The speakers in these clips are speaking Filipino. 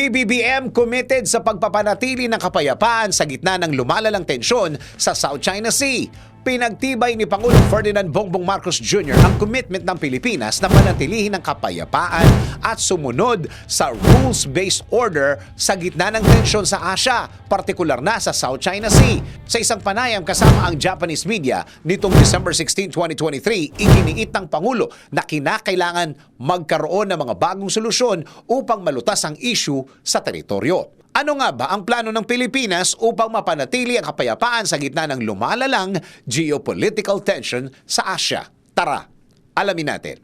PBBM committed sa pagpapanatili ng kapayapaan sa gitna ng lumalalang tensyon sa South China Sea. Pinagtibay ni Pangulong Ferdinand Bongbong Marcos Jr. ang commitment ng Pilipinas na panatilihin ang kapayapaan at sumunod sa rules-based order sa gitna ng tensyon sa Asia, partikular na sa South China Sea. Sa isang panayam kasama ang Japanese media nitong December 16, 2023, iginiit ng Pangulo na kinakailangan magkaroon ng mga bagong solusyon upang malutas ang issue sa teritoryo. Ano nga ba ang plano ng Pilipinas upang mapanatili ang kapayapaan sa gitna ng lumalalang geopolitical tension sa Asia? Tara, alamin natin.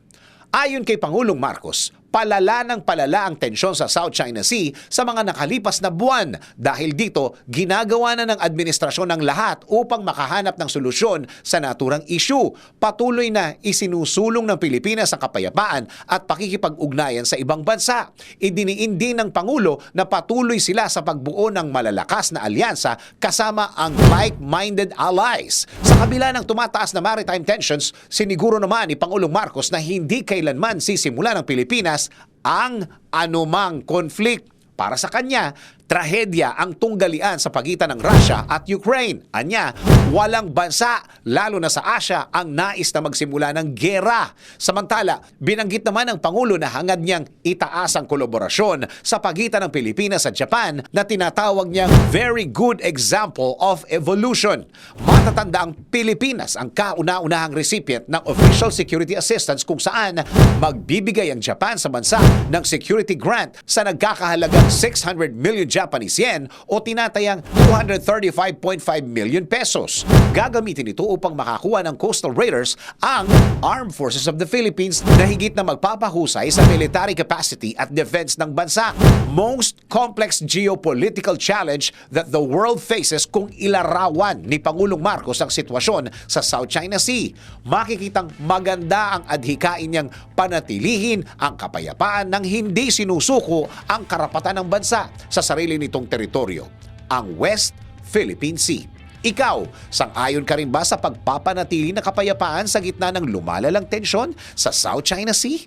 Ayon kay Pangulong Marcos, palala ng palala ang tensyon sa South China Sea sa mga nakalipas na buwan. Dahil dito, ginagawa na ng administrasyon ng lahat upang makahanap ng solusyon sa naturang issue. Patuloy na isinusulong ng Pilipinas ang kapayapaan at pakikipag-ugnayan sa ibang bansa. Idiniin din ng Pangulo na patuloy sila sa pagbuo ng malalakas na alyansa kasama ang like-minded allies. Sa kabila ng tumataas na maritime tensions, siniguro naman ni Pangulong Marcos na hindi kailanman sisimula ng Pilipinas ang anumang conflict. Para sa kanya, trahedya ang tunggalian sa pagitan ng Russia at Ukraine. Anya, walang bansa, lalo na sa Asia, ang nais na magsimula ng gera. Samantala, binanggit naman ng Pangulo na hangad niyang itaas ang kolaborasyon sa pagitan ng Pilipinas at Japan na tinatawag niyang very good example of evolution. Matatanda ang Pilipinas ang kauna-unahang recipient ng official security assistance kung saan magbibigay ang Japan sa bansa ng security grant sa nagkakahalagang 600 million Japanese yen o tinatayang 235.5 million pesos. Gagamitin ito upang makakuha ng coastal raiders ang Armed Forces of the Philippines na higit na magpapahusay sa military capacity at defense ng bansa. Most complex geopolitical challenge that the world faces kung ilarawan ni Pangulong Marcos ang sitwasyon sa South China Sea. Makikitang maganda ang adhikain niyang panatilihin ang kapayapaan ng hindi sinusuko ang karapatan ng bansa sa sarili nitong teritoryo, ang West Philippine Sea. Ikaw, sang-ayon ka rin ba sa pagpapanatili na kapayapaan sa gitna ng lumalalang tensyon sa South China Sea?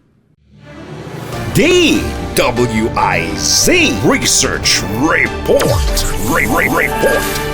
DWIZ Research Report. Re- Re- Report.